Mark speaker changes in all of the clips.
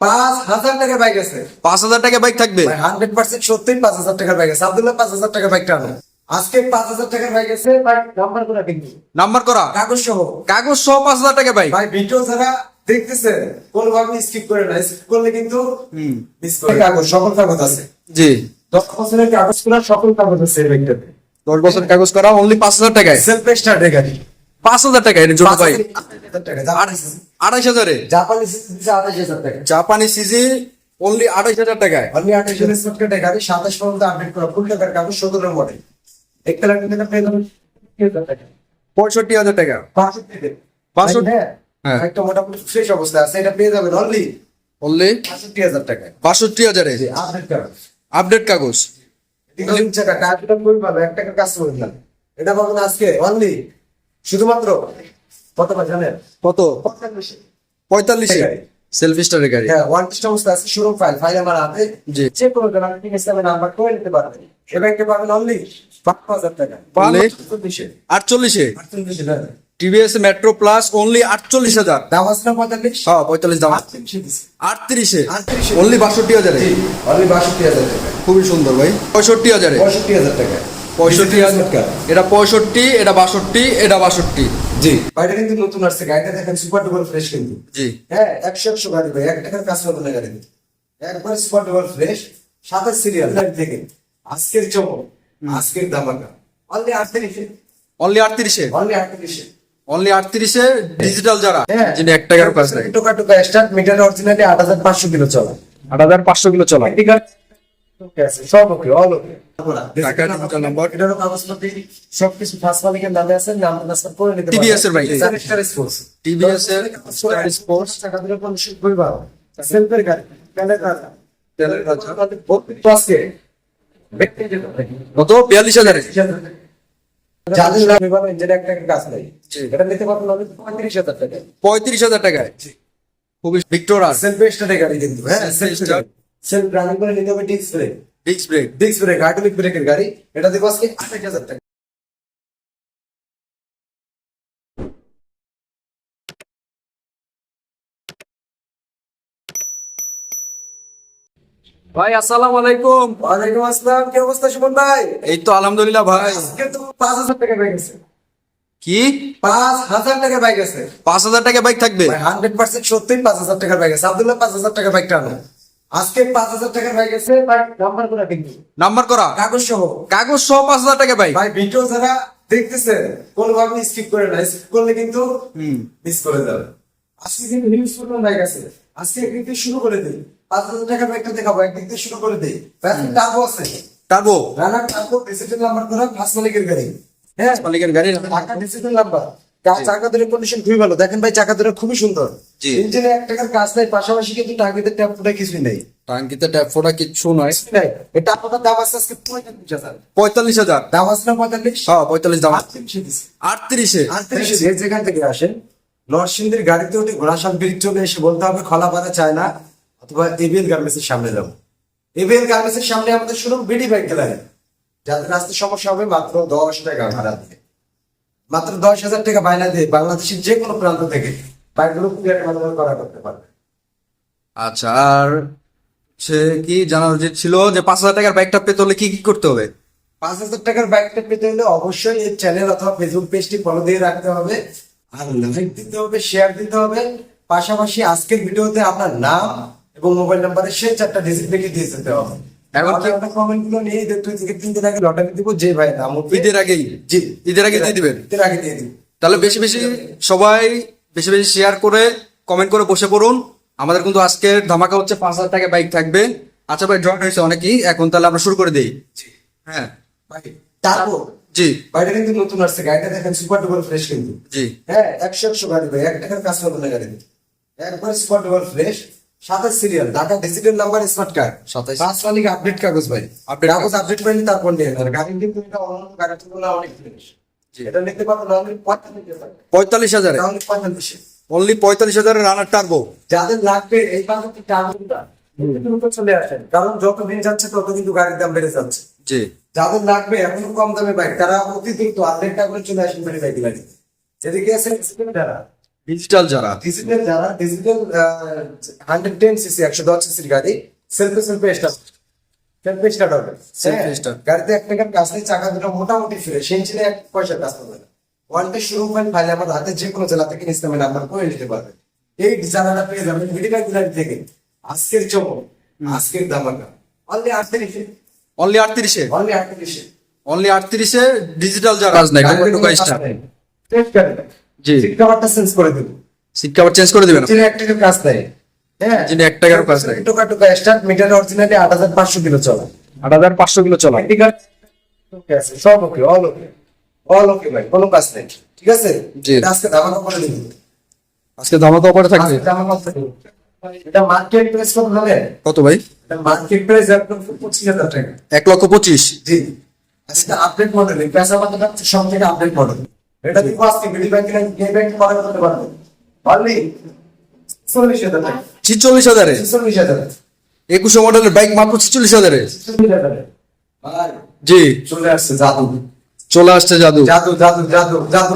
Speaker 1: পাঁচ হাজার টাকার বাইক আছে।
Speaker 2: পাঁচ হাজার টাকা বাইক থাকবে?
Speaker 1: হান্ড্রেড পার্সেন্ট সত্যিই পাঁচ হাজার টাকার বাইক আছে। আব্দুল্লাহ পাঁচ হাজার টাকার বাইকটা আনো। আজকে পাঁচ হাজার টাকার বাইক আছে বাইক নাম্বার করে কিন্তু
Speaker 2: নাম্বার করা?
Speaker 1: কাগজ সহ।
Speaker 2: কাগজ সহ পাঁচ হাজার টাকা বাইক
Speaker 1: ভাই ভিডিও যারা দেখতেছে কোনোভাবে স্কিপ করে না। স্কিপ করলে কিন্তু মিস করে। কাগজ সকল কাগজ আছে।
Speaker 2: জি।
Speaker 1: দশ বছরের কাগজ করা সকল কাগজ আছে এই বাইকটাতে
Speaker 2: দশ বছর কাগজ করা অনলি পাঁচ হাজার টাকায়?
Speaker 1: সেলফ স্টার্টের গাড়ি।
Speaker 2: পাঁচ হাজার টাকা এর জন্য ভাই। আড়াইশ হাজারে
Speaker 1: জাপানি টাকা।
Speaker 2: সিজি অনলি আড়াইশ হাজার টাকায়?
Speaker 1: অনলি আঠাশ হাজার গাড়ি সাতাশ পর্যন্ত আপডেট করা। ফুল টাকার কাগজ সতেরো মডেল একটা লাখ টাকা পেয়ে যাবেন
Speaker 2: পঁয়ষট্টি হাজার টাকা। বাষট্টি?
Speaker 1: হ্যাঁ।
Speaker 2: হ্যাঁ।
Speaker 1: একটা মোটামুটি ফ্রেশ অবস্থা আছে এটা পেয়ে যাবেন অনলি
Speaker 2: অনলি
Speaker 1: বাষট্টি হাজার টাকায়।
Speaker 2: বাষট্টি হাজারে?
Speaker 1: আপডেট কাগজ
Speaker 2: আপডেট কাগজ?
Speaker 1: তিন চাকা কাজটা খুবই ভালো এক টাকা কাজ করবেন না। এটা পাবেন আজকে অনলি শুধুমাত্র কত জানেন?
Speaker 2: কত?
Speaker 1: পঁয়তাল্লিশে। গাড়ি।
Speaker 2: সেলফ স্টারের গাড়ি?
Speaker 1: হ্যাঁ ওয়ান টেস্ট অবস্থা আছে শোরুম ফাইল ফাইল আমার হাতে।
Speaker 2: জি।
Speaker 1: চেক করে দেন হিসাবে নাম্বার করে নিতে পারবেন। এ ব্যাংকে পাবেন অনলি পাঁচ হাজার টাকা।
Speaker 2: আটচল্লিশে?
Speaker 1: আটচল্লিশে
Speaker 2: টিভিএস মেট্রো প্লাস অনলি আটচল্লিশ হাজার।
Speaker 1: দাম আছে না পঁয়তাল্লিশ?
Speaker 2: হ্যাঁ দাম
Speaker 1: আটত্রিশে।
Speaker 2: অনলি বাষট্টি হাজারে?
Speaker 1: জি অনলি বাষট্টি হাজার টাকা।
Speaker 2: খুবই সুন্দর ভাই। পঁয়ষট্টি হাজারে?
Speaker 1: পঁয়ষট্টি হাজার টাকা।
Speaker 2: পঁয়ষট্টি এটা পঁয়ষট্টি এটা বাষট্টি এটা বাষট্টি।
Speaker 1: জি। গাড়িটা কিন্তু নতুন আসছে গাড়িটা দেখেন সুপার ডুপার ফ্রেশ কিন্তু।
Speaker 2: জি।
Speaker 1: হ্যাঁ একশো একশো গাড়ি ভাই এক টাকার কাজ করবে না গাড়ি। একবার সুপার ডুপার ফ্রেশ সাথে সিরিয়াল দেখেন। আজকের চমক আজকের দামাকা অনলি আটত্রিশে।
Speaker 2: অনলি আটত্রিশে?
Speaker 1: অনলি আটত্রিশে।
Speaker 2: অনলি আটত্রিশে ডিজিটাল যারা
Speaker 1: হ্যাঁ।
Speaker 2: যিনি এক টাকার কাজ লাগে
Speaker 1: টোকা টোকা স্টার্ট মিটার অরিজিনালি আট হাজার পাঁচশো কিলো চলা।
Speaker 2: আট হাজার পাঁচশো কিলো চলা।
Speaker 1: ঠিক আছে, সব ওকে অল ওকে সবকিছু ফার্স্ট মালিকের নামে আছে নাম ট্রান্সফার করে নিতে
Speaker 2: TVS এর ভাই।
Speaker 1: স্টার স্পোর্টস
Speaker 2: এর
Speaker 1: টাকা দিলে কন্ডিশন খুবই ভালো সেলফের গাড়ি তেলের গাড়ি
Speaker 2: তেলের গাড়ি।
Speaker 1: আজকে ব্যক্তি যেতে পারে।
Speaker 2: কত? বিয়াল্লিশ হাজারে।
Speaker 1: যাদের নাম ইঞ্জিন একটা কাজ নেই। এটা নিতে পারবেন পঁয়ত্রিশ হাজার টাকা।
Speaker 2: পঁয়ত্রিশ হাজার টাকায়। খুবই ভিক্টোর
Speaker 1: সেলফ গাড়ি কিন্তু হ্যাঁ সেলফ। সেলফ করে নিতে হবে disc brake
Speaker 2: disc brake
Speaker 1: disc brake hydraulic ব্রেকের গাড়ি। এটা দেবো আজকে আঠাশ হাজার টাকা।
Speaker 2: ভাই আসসালামু আলাইকুম।
Speaker 1: ওয়ালাইকুম আসসালাম। কি অবস্থা সুমন ভাই?
Speaker 2: এই তো আলহামদুলিল্লাহ ভাই।
Speaker 1: আজকে তো পাঁচ হাজার টাকা বাইক আছে।
Speaker 2: কি?
Speaker 1: পাঁচ হাজার টাকা বাইক আছে।
Speaker 2: পাঁচ হাজার টাকা বাইক থাকবে?
Speaker 1: হান্ড্রেড পার্সেন্ট সত্যিই পাঁচ হাজার টাকার বাইক আছে। আব্দুল্লাহ পাঁচ হাজার টাকার বাইকটা আনো। আজকে পাঁচ হাজার নাম্বার করে কিন্তু
Speaker 2: নাম্বার করা?
Speaker 1: কাগজ সহ।
Speaker 2: কাগজ সহ পাঁচ হাজার টাকা বাইক
Speaker 1: ভাই ভিডিও যারা দেখতেছে কোনোভাবে স্কিপ করে না। স্কিপ করলে কিন্তু মিস করে যাবে আজকে কিন্তু আজকে একদিক দিয়ে শুরু করে দিই। পাঁচ হাজার দেখাবো একদিক দিয়ে শুরু করে দিই। টার্বো আছে।
Speaker 2: Turbo
Speaker 1: runner turbo digital number করা ফার্স্ট মালিকের গাড়ি। হ্যাঁ?
Speaker 2: মালিকের গাড়ি
Speaker 1: টাকা ডিজিটাল নাম্বার চাকা কন্ডিশন খুবই ভালো। দেখেন ভাই চাকা খুবই সুন্দর। ইঞ্জিনে এক টাকার কাজ নাই পাশাপাশি কিন্তু টাকিতে ট্যাপ ফুটা কিছুই নেই।
Speaker 2: ট্যাপ ফোটা কিচ্ছু নয়
Speaker 1: নাই। এটা আপনার দাম আছে আজকে পঁয়তাল্লিশ হাজার।
Speaker 2: পঁয়তাল্লিশ হাজার?
Speaker 1: দাম আছে না পঁয়তাল্লিশ?
Speaker 2: হ্যাঁ পঁয়তাল্লিশ দাম।
Speaker 1: আটত্রিশে
Speaker 2: আটত্রিশে?
Speaker 1: যেখান থেকে আসেন নরসিংদীর গাড়িতে উঠে ঘোড়াশাল ব্রিজ চলে এসে বলতে হবে খলাপাড়া চায় না অথবা এবিএল গার্মেন্টস এর সামনে যাব এবিএল গার্মেন্টস এর সামনে আমাদের শুরু বিডি ব্যাংক লাগে। যাদের আসতে সমস্যা হবে মাত্র দশ টাকা ভাড়া দিয়ে। মাত্র দশ হাজার টাকা বায়না দিয়ে বাংলাদেশের যে কোনো প্রান্ত থেকে বাইকগুলো কুরিয়ার মাধ্যমে করা করতে পারবে।
Speaker 2: আচ্ছা আর সে কি জানা উচিত ছিল যে পাঁচ হাজার টাকার বাইকটা পেতে হলে কি কি করতে হবে?
Speaker 1: পাঁচ হাজার টাকার বাইকটা পেতে হলে অবশ্যই এই চ্যানেল অথবা ফেসবুক পেজটি ফলো দিয়ে রাখতে হবে আর লাইক দিতে হবে শেয়ার দিতে হবে। পাশাপাশি আজকের ভিডিওতে আপনার নাম এবং মোবাইল নাম্বারের সে চারটা ডিজিট লিখে দিয়ে যেতে হবে।
Speaker 2: এখন
Speaker 1: কমেন্টগুলো নিয়ে ঈদের দুই থেকে তিন দিন আগে লটারি দিব যে ভাই নাম
Speaker 2: ঈদের আগেই।
Speaker 1: জি।
Speaker 2: ঈদের আগে দিয়ে দিবেন?
Speaker 1: ঈদের আগে দিয়ে দিব।
Speaker 2: তাহলে বেশি বেশি সবাই বেশি বেশি শেয়ার করে কমেন্ট করে বসে পড়ুন। আমাদের কিন্তু আজকের ধামাকা হচ্ছে পাঁচ হাজার টাকা বাইক থাকবে। আচ্ছা ভাই ড্রট হয়েছে অনেকই। এখন তাহলে আমরা শুরু করে দিই। হ্যাঁ।
Speaker 1: তারপর?
Speaker 2: জি।
Speaker 1: বাইরে কিন্তু নতুন আসছে গাড়িটা দেখেন সুপার ডুপার ফ্রেশ কিন্তু।
Speaker 2: জি।
Speaker 1: হ্যাঁ একশো একশো গাড়ি ভাই এক টাকার কাজ করবে না গাড়ি। একবার স্পট ডুপার ফ্রেশ সাতাশ serial Dhaka digital number smart card
Speaker 2: 27
Speaker 1: পাঁচ মালিক আপডেট কাগজ ভাই
Speaker 2: Update
Speaker 1: কাগজ আপডেট পাইলে তারপর নিয়ে গাড়ি কিন্তু এটা অন্য গাড়ির তুলনায় অনেক ফ্রেশ এটা নিতে পারব না পঁয়তাল্লিশ হাজার।
Speaker 2: পঁয়তাল্লিশ অনলি পঁয়তাল্লিশ। হাজারের রানার টার্বো
Speaker 1: যাদের লাগবে এই টার্গেটটা দ্রুত চলে আসেন। কারণ যত দিন যাচ্ছে তত কিন্তু গাড়ির দাম বেড়ে যাচ্ছে।
Speaker 2: জি।
Speaker 1: যাদের লাগবে এখনও কম দামে বাইক তারা অতি দ্রুত আপডেটটা করে চলে আসেন বাইক গাড়ি এদিকে আছেন যারা
Speaker 2: ডিজিটাল যারা
Speaker 1: ডিজিটাল যারা ডিজিটাল হান্ড্রেড টেন সিসি একশো দশ সিসির গাড়ি সেলফে সেলফে স্টার্ট সেলফে স্টার্ট হবে।
Speaker 2: Self
Speaker 1: হ্যাঁ,
Speaker 2: start।
Speaker 1: গাড়িতে এক টাকার কাজ নেই চাকা দুটো মোটামুটি ফিরে ছিল এক পয়সার কাজ করবে না। ওয়ানটা শুরু ফাইল ফাইলে আমার হাতে যে কোনো জেলা থেকে ইসলামের নাম্বার করে নিতে পারবে। এই ডিজাইনারটা পেয়ে যাবেন মিডিকা গুলার থেকে আজকের চমক আজকের দামাকা। অনলি আটত্রিশে।
Speaker 2: অনলি আটত্রিশে?
Speaker 1: অনলি আটত্রিশে।
Speaker 2: অনলি আটত্রিশে ডিজিটাল যারা কাজ নাই। টোকা টোকা স্টার জি।
Speaker 1: সিট কভারটা চেঞ্জ করে দেবো।
Speaker 2: সিট কভার চেঞ্জ করে দিবেন।
Speaker 1: ইঞ্জিনে এক টাকার কাজ হ্যাঁ?
Speaker 2: এক কাজ নেই।
Speaker 1: টোকা টোকা স্টার্ট মিটার অরিজিনালি আট হাজার পাঁচশো কিলো চলে।
Speaker 2: আট হাজার পাঁচশো কিলো চলা।
Speaker 1: ঠিক আছে সব ওকে অল ওকে অল ওকে ভাই কোনো কাজ নেই ঠিক আছে?
Speaker 2: জি।
Speaker 1: আজকে ধামাকা করে দিবি।
Speaker 2: আজকে অফারে থাকবে।
Speaker 1: এটা মার্কেট প্রাইস কত হবে?
Speaker 2: কত ভাই?
Speaker 1: এটা মার্কেট প্রাইস একদম পঁচিশ হাজার টাকা।
Speaker 2: এক লক্ষ পঁচিশ।
Speaker 1: জি। আজকে আপডেট মডেল এই পেশা সব থেকে আপডেট মডেল এটা দিব আজকে বিডি ব্যাংক না কে ব্যাংক করা করতে পারবে। অনলি চল্লিশ হাজার টাকা।
Speaker 2: ছিচল্লিশ হাজারে?
Speaker 1: চল্লিশ হাজার।
Speaker 2: একুশে মডেলের বাইক মাত্র ছিচল্লিশ হাজারে?
Speaker 1: চল্লিশ হাজারে। ভাই।
Speaker 2: জি।
Speaker 1: চলে আসছে জাদু।
Speaker 2: চলে আসছে জাদু।
Speaker 1: জাদু জাদু জাদু জাদু।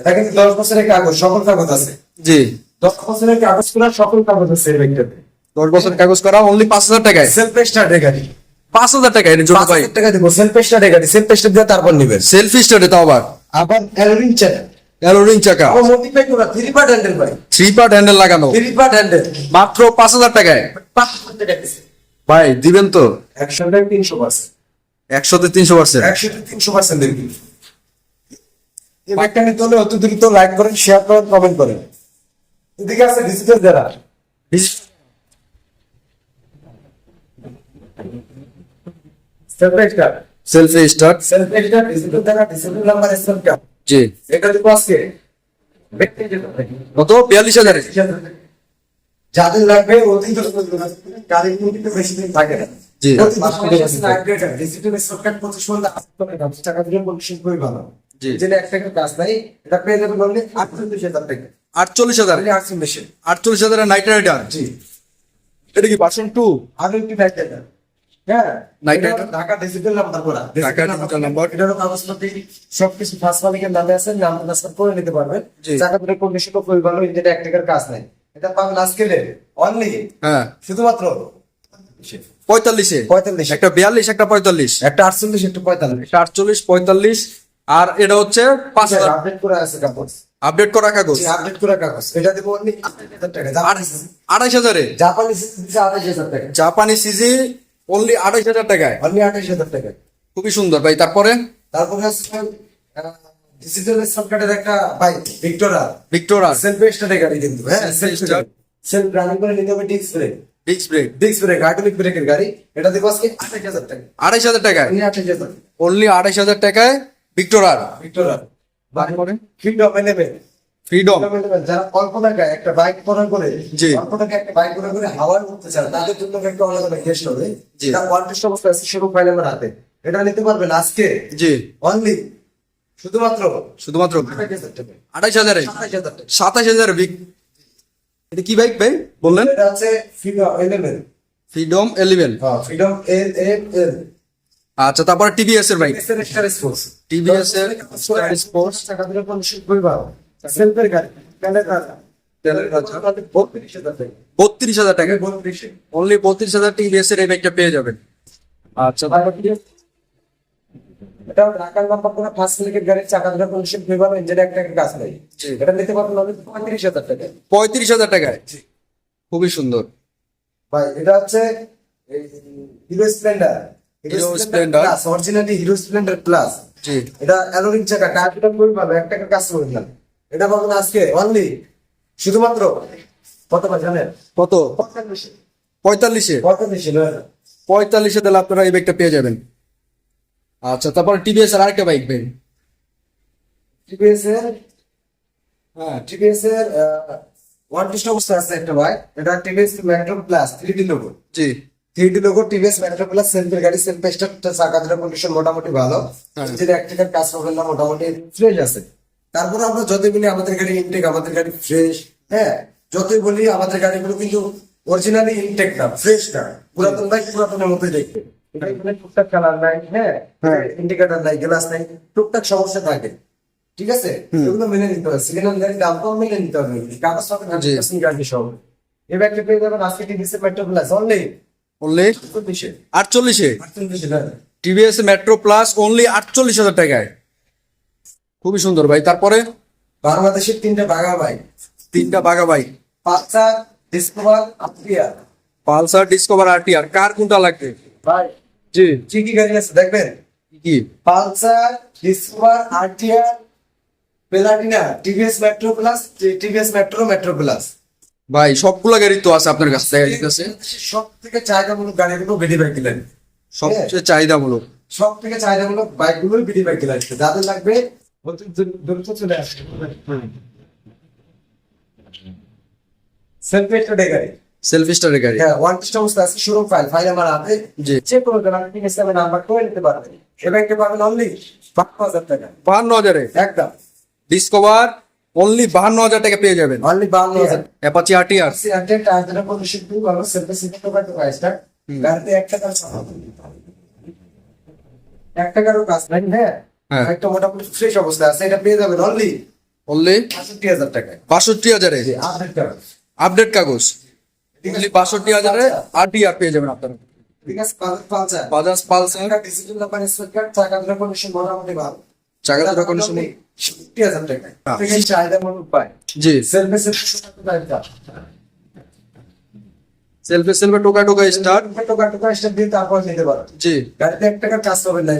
Speaker 1: এটা কিন্তু দশ বছরের কাগজ সকল কাগজ আছে।
Speaker 2: জি।
Speaker 1: দশ বছরের কাগজ করা সকল কাগজ আছে এই ব্যাংকটাতে
Speaker 2: দশ বছর কাগজ করা অনলি পাঁচ হাজার টাকায়?
Speaker 1: সেলফ স্টার্ট গাড়ি।
Speaker 2: পাঁচ হাজার টাকা এর জন্য
Speaker 1: পাঁচ হাজার টাকা দিব। সেলফ স্টার্ট গাড়ি সেলফ স্টার্ট দিয়ে তারপর নিবেন।
Speaker 2: সেলফি স্টার্টে তাও আবার?
Speaker 1: আবার অ্যালোরিং চেন
Speaker 2: অ্যালোরিং চাকা
Speaker 1: মডিফাই করা থ্রি পার্ট হ্যান্ডেল ভাই।
Speaker 2: থ্রি পার্ট হ্যান্ডেল লাগানো।
Speaker 1: থ্রি পার্ট হ্যান্ডেল
Speaker 2: মাত্র পাঁচ হাজার টাকায়।
Speaker 1: পাঁচ হাজার টাকা
Speaker 2: ভাই দিবেন তো?
Speaker 1: একশো টাকা তিনশো পার্সেন্ট।
Speaker 2: একশোতে তিনশো পার্সেন্ট?
Speaker 1: একশো টাকা তিনশো পার্সেন্ট দেখবি এই বাইকটা নিতে হলে অত দ্রুত লাইক করেন শেয়ার করেন কমেন্ট করেন। এদিকে আছে ডিজিটাল যারা। Start
Speaker 2: selfie start
Speaker 1: self start digital যারা ডিজিটাল নাম্বার এসএম কাপ
Speaker 2: জি।
Speaker 1: এটা দিব আজকে ব্যক্তি যেটা থাকে
Speaker 2: কত? বিয়াল্লিশ হাজারে।
Speaker 1: যাদের লাগবে অতি দ্রুত গাড়ি কিন্তু বেশি দিন থাকে না।
Speaker 2: জি।
Speaker 1: শর্টকাট পঁচিশ মূল্য টাকা দিয়ে খুবই ভালো।
Speaker 2: জি।
Speaker 1: যেটা এক টাকার কাজ নাই এটা পেয়ে যাবেন বললে আটচল্লিশ হাজার টাকা।
Speaker 2: আটচল্লিশ হাজার।
Speaker 1: তাহলে আটচল্লিশ
Speaker 2: আটচল্লিশ হাজারের নাইট রাইডার
Speaker 1: জি।
Speaker 2: এটা কি পার্সন টু
Speaker 1: আরও একটি নাইট রাইডার হ্যাঁ
Speaker 2: Night
Speaker 1: ঢাকা ডিজিটাল নাম্বার করা
Speaker 2: ঢাকা digital number।
Speaker 1: এটারও কাগজপত্র সবকিছু ফার্স্ট মালিকের নামে আছে নাম ট্রান্সফার করে নিতে পারবেন। চাকা দুটো কন্ডিশন খুবই ভালো যেটা এক টাকার কাজ নাই। এটা পাবেন আজকে অনলি
Speaker 2: হ্যাঁ।
Speaker 1: শুধুমাত্র
Speaker 2: পঁয়তাল্লিশে।
Speaker 1: পঁয়তাল্লিশ?
Speaker 2: একটা বিয়াল্লিশ একটা পঁয়তাল্লিশ?
Speaker 1: একটা আটচল্লিশ একটা পঁয়তাল্লিশ।
Speaker 2: আটচল্লিশ পঁয়তাল্লিশ আর এটা হচ্ছে পাঁচ হাজার।
Speaker 1: আপডেট করে আছে কাগজ।
Speaker 2: আপডেট করা কাগজ?
Speaker 1: আপডেট করে কাগজ। এটা দেবো অনলি
Speaker 2: আড়াইশ হাজারে?
Speaker 1: জাপানি দিচ্ছে আঠাশ হাজার টাকা।
Speaker 2: জাপানি সিজি অনলি আড়াইশ হাজার টাকায়।
Speaker 1: অনলি আঠাশ হাজার টাকা
Speaker 2: খুবই সুন্দর। ভাই তারপরে?
Speaker 1: তারপরে আছে ডিজিটাল সরকারের একটা বাইক ভিক্টোরা
Speaker 2: ভিক্টোরা
Speaker 1: সেলফ স্টার্টে গাড়ি কিন্তু হ্যাঁ। সেলফ রানিং করে নিতে হবে disc brake
Speaker 2: disc brake
Speaker 1: disc brake hydraulic ব্রেকের গাড়ি। এটা দেবো আজকে আঠাশ হাজার টাকা
Speaker 2: আড়াইশ হাজার টাকায়?
Speaker 1: আঠাশ হাজার
Speaker 2: অনলি আড়াইশ হাজার টাকায় ভিক্টোরার
Speaker 1: ভিক্টোরা
Speaker 2: তারপরে?
Speaker 1: ফ্রিডম এলেভেন
Speaker 2: ফ্রিডম
Speaker 1: যারা অল্প টাকায় একটা বাইক করার করে
Speaker 2: জি।
Speaker 1: অল্প টাকায় একটা বাইক করে হাওয়ায় উঠতে চান তাদের জন্য একটা হবে। অবস্থা আছে সেরকম ফাইল আমার হাতে। এটা নিতে পারবেন আজকে?
Speaker 2: জি।
Speaker 1: অনলি শুধুমাত্র?
Speaker 2: শুধুমাত্র।
Speaker 1: আঠাশ হাজারে সাতাশ হাজার
Speaker 2: বিক এটা কি বাইক ভাই? বললেন?
Speaker 1: এটা আছে ফ্রিডম
Speaker 2: ফ্রিডম এলিভেন
Speaker 1: হ্যাঁ ফ্রিডম এল এল
Speaker 2: আচ্ছা তারপরে টিভিএস এর বাইক
Speaker 1: স্পোর্টস
Speaker 2: TVS এর Star
Speaker 1: টাকা দিলে খুবই ভালো সেলফের গাড়ি তেলের রাজা বত্রিশ হাজার টাকা।
Speaker 2: বত্রিশ হাজার টাকা?
Speaker 1: বত্রিশে।
Speaker 2: অনলি বত্রিশ হাজার টিভিএস এর এই পেয়ে যাবেন। আচ্ছা
Speaker 1: এটা ঢাকার নাম্বার করে ফার্স্ট লিগের গাড়ির চাকা ভালো ইঞ্জিন একটা কাজ নাই। এটা নিতে পারবেন আমি পঁয়ত্রিশ হাজার টাকা
Speaker 2: পঁয়ত্রিশ হাজার টাকায়? খুবই সুন্দর।
Speaker 1: ভাই এটা হচ্ছে Hero Splendor
Speaker 2: Splendor।
Speaker 1: Plus originally Hero Splendor plus
Speaker 2: জি।
Speaker 1: এটা অ্যালোরিং চাকা টায়ারটা খুবই ভালো এক টাকা কাজ করবেন না। এটা পাবেন আজকে অনলি শুধুমাত্র কত জানেন?
Speaker 2: কত?
Speaker 1: পঁয়তাল্লিশে।
Speaker 2: পঁয়তাল্লিশে?
Speaker 1: পঁয়তাল্লিশে
Speaker 2: তাহলে আপনারা এই বাইকটা পেয়ে যাবেন। আচ্ছা তারপর টিভিএস এর আরেকটা বাইক ভাই
Speaker 1: টিভিএস এর? হ্যাঁ টিভিএস এর ওয়ান টিস্ট অবস্থা আছে একটা ভাই এটা TVS metro plus three D logo
Speaker 2: জি।
Speaker 1: Three D logo TVS metro plus সেলফের গাড়ি সেলফ স্টার্ট চাকা দুটো কন্ডিশন মোটামুটি ভালো।
Speaker 2: হ্যাঁ।
Speaker 1: যেটা এক টাকার কাজ করবেন মোটামুটি ফ্রেশ আছে। তারপরে আমরা যতই বলি আমাদের গাড়ি ইনটেক আমাদের গাড়ি ফ্রেশ হ্যাঁ? যতই বলি আমাদের গাড়িগুলো কিন্তু অরিজিনালি ইনটেক না ফ্রেশ না। পুরাতন বাইক পুরাতনের মতোই দেখবে টুকটাক কালার নাই হ্যাঁ?
Speaker 2: হ্যাঁ।
Speaker 1: ইন্ডিকেটার নাই গ্লাস নাই টুকটাক সমস্যা থাকে। ঠিক আছে? এগুলো মেনে নিতে হবে সেকেন্ড হ্যান্ড গাড়ির দামটাও মেনে নিতে হবে। কাগজ ব্যাগটা পেয়ে যাবেন আজকে TVS metro plus only
Speaker 2: only
Speaker 1: চব্বিশে
Speaker 2: আটচল্লিশে। টিভিএস মেট্রো প্লাস অনলি আটচল্লিশ হাজার টাকায়। খুবই সুন্দর ভাই। তারপরে?
Speaker 1: বাংলাদেশের তিনটা বাঘা বাইক
Speaker 2: তিনটা বাঘা bike
Speaker 1: Pulsar Discover আপ্রিয়ার
Speaker 2: Pulsar Discover R T R. কার কোনটা লাগবে?
Speaker 1: ভাই
Speaker 2: জি।
Speaker 1: কি কি গাড়ি আছে দেখবেন?
Speaker 2: কি
Speaker 1: Pulsar Discover R T R Platina TVS metro plus TVS metro metro plus.
Speaker 2: ভাই সবগুলা গাড়ি তো আছে আপনার কাছে দেখা যাইতেছে।
Speaker 1: সব থেকে চাহিদামূলক গাড়িগুলো বিডি বাইক কিনেন।
Speaker 2: সবচেয়ে চাহিদামূলক।
Speaker 1: সব থেকে চাহিদামূলক বাইকগুলো বিডি বাইক কিনেন। যাদের লাগবে দ্রুত চলে আসে সেলফি স্টার্টে গাড়ি
Speaker 2: সেলফ স্টারের গাড়ি
Speaker 1: হ্যাঁ ওয়ান টেস্ট অবস্থা আছে শোরুম ফাইল ফাইল আমার হাতে। চেক করে দেন আপনি নাম্বার করে নিতে পারবেন এ ব্যাংকে পাবেন অনলি বান্ন হাজার টাকা।
Speaker 2: বাহান্ন হাজারে
Speaker 1: একদম।
Speaker 2: ডিসকভার অনলি বাহান্ন হাজার টাকা পেয়ে যাবেন।
Speaker 1: অনলি বান্ন হাজার।
Speaker 2: অ্যাপাচি
Speaker 1: সি হান্ড্রেড টায়ার পলিশন খুব ভালো সেলফি সিটি টোকার টোকা স্টার্ট গাড়িতে এক টাকার এক টাকারও কাজ নাই হ্যাঁ। একটা মোটামুটি ফ্রেশ অবস্থা আছে এটা পেয়ে যাবেন অনলি
Speaker 2: অনলি
Speaker 1: পঁয়ষট্টি হাজার টাকায়।
Speaker 2: বাষট্টি হাজারে?
Speaker 1: আপডেট
Speaker 2: কাগজ। অনলি বাষট্টি হাজারে আরটিআর পেয়ে যাবেন আপনারা।
Speaker 1: ঠিক আছে পাঁচ
Speaker 2: Bajaj Pulsar
Speaker 1: digital number card টাকা ধরে কন্ডিশন মোটামুটি ভালো।
Speaker 2: চাকা ধরা condition
Speaker 1: সত্তর হাজার টাকায়।
Speaker 2: হ্যাঁ।
Speaker 1: চাহিদা মূলক পায়
Speaker 2: জি।
Speaker 1: সেলফে সেলফে
Speaker 2: সেলফে সেলফে টোকা টোকা স্টার্ট
Speaker 1: টোকা টোকা স্টার্ট দিয়ে তারপর নিতে পারো।
Speaker 2: জি।
Speaker 1: গাড়িতে এক টাকার কাজ পাবেন না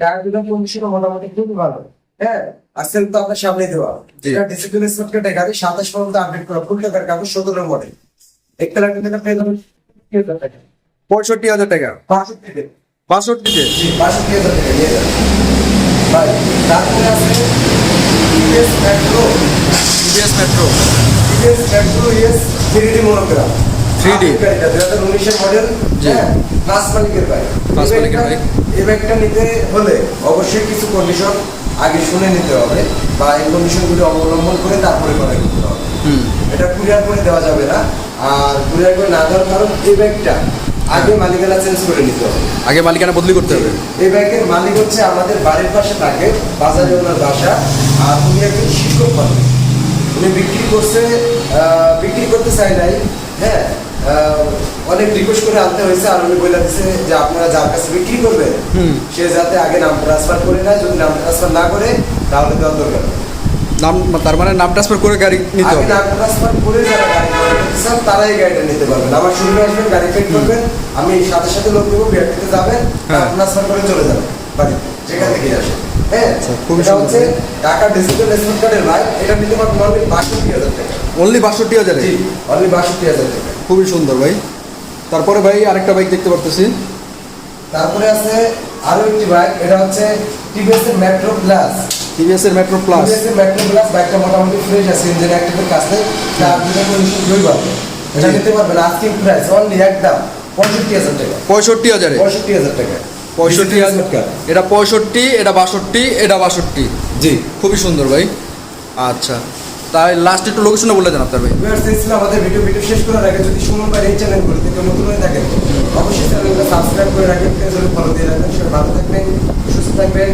Speaker 1: টাকা দিলে কন্ডিশন মোটামুটি খুবই ভালো। হ্যাঁ আর সেলফ তো আমরা সামনে দেওয়া। এটা ডিজিটাল স্মার্ট কার্ডে গাড়ি সাতাশ পর্যন্ত আপডেট করা। ফুল টাকার কাগজ সতেরো মডেল একটা লাখ টাকা পেয়ে যাবেন
Speaker 2: পঁয়ষট্টি হাজার টাকা।
Speaker 1: বাষট্টিতে।
Speaker 2: বাষট্টিতে?
Speaker 1: বাষট্টি হাজার টাকা নিয়ে যাবেন ভাই তারপরে আছে TVS metro
Speaker 2: TVS metro
Speaker 1: TVS metro ES three D monogram
Speaker 2: 3D
Speaker 1: গাড়িটা হাজার উনিশের মডেল
Speaker 2: জি।
Speaker 1: হ্যাঁ মালিকের বাইক
Speaker 2: Class মালিকের bike।
Speaker 1: এই বাইকটা নিতে হলে অবশ্যই কিছু কন্ডিশন আগে শুনে নিতে হবে বা এই কন্ডিশনগুলি অবলম্বন করে তারপরে করা করতে হবে। এটা কুরিয়ার করে দেওয়া যাবে না। আর কুরিয়ার করে না দেওয়ার কারণ এই বাইকটা আগে মালিকানা চেঞ্জ করে নিতে হবে।
Speaker 2: আগে মালিকানা বদলি করতে হবে।
Speaker 1: এই ব্যাংকের মালিক হচ্ছে আমাদের বাড়ির পাশে থাকে বাজারে ওনার বাসা। আর উনি একজন শিক্ষক মানুষ উনি বিক্রি করছে আহ, বিক্রি করতে চাই নাই হ্যাঁ অনেক রিকোয়েস্ট করে আনতে হয়েছে আর উনি বলে দিচ্ছে যে আপনারা যার কাছে বিক্রি করবেন সে যাতে আগে নাম ট্রান্সফার করে নেয় যদি নাম ট্রান্সফার না করে তাহলে দেওয়ার দরকার
Speaker 2: নাম তার মানে নাম ট্রান্সফার করে গাড়ি নিতে হবে?
Speaker 1: নাম ট্রান্সফার করে যারা গাড়ি চান তারাই গাড়িটা নিতে পারবেন। আমার শুরু আসবেন গাড়ি পেড করবেন আমি সাথে সাথে লোক দেবো বিআরটিতে যাবেন
Speaker 2: হ্যাঁ।
Speaker 1: ট্রান্সফার করে চলে যাবেন বাড়িতে যেখান থেকে আসে। হ্যাঁ?
Speaker 2: আচ্ছা,
Speaker 1: এটা হচ্ছে টাকা ডিজিটাল স্মার্ট কার্ডের এটা নিতে পারবেন অনলি বাষট্টি হাজার টাকা।
Speaker 2: অনলি বাষট্টি হাজারে?
Speaker 1: জি অনলি বাষট্টি হাজার। টাকা
Speaker 2: খুবই সুন্দর ভাই। তারপরে ভাই আরেকটা বাইক দেখতে পারতেছি।
Speaker 1: তারপরে আছে আরও একটি বাইক এটা হচ্ছে টিভিএস এর মেট্রো প্লাস
Speaker 2: টিভিএস এর মেট্রো প্লাস
Speaker 1: টিভিএস এর মেট্রো প্লাস বাইকটা মোটামুটি ফ্রেশ আছে ইঞ্জিন অ্যাক্টিভের কাছে চার দিনের কন্ডিশন দুই পাবে এটা। নিতে পারবেন আস্কিং প্রাইস অনলি একদম পঁয়ষট্টি হাজার টাকা।
Speaker 2: পঁয়ষট্টি হাজারে?
Speaker 1: পঁয়ষট্টি হাজার টাকা।
Speaker 2: পঁয়ষট্টি হাজার এটা পঁয়ষট্টি এটা বাষট্টি এটা বাষট্টি।
Speaker 1: জি।
Speaker 2: খুবই সুন্দর ভাই। আচ্ছা। তাই লাস্ট একটু লোকেশনে বলে দেন আপনার ভাই।
Speaker 1: ছিল আমাদের ভিডিও ভিডিও শেষ করার আগে যদি সুমন ভাই এই চ্যানেল থেকে কেউ নতুন হয়ে থাকেন, অবশ্যই চ্যানেলটা সাবস্ক্রাইব করে রাখেন ফলো দিয়ে রাখেন সবাই ভালো থাকবেন, সুস্থ থাকবেন।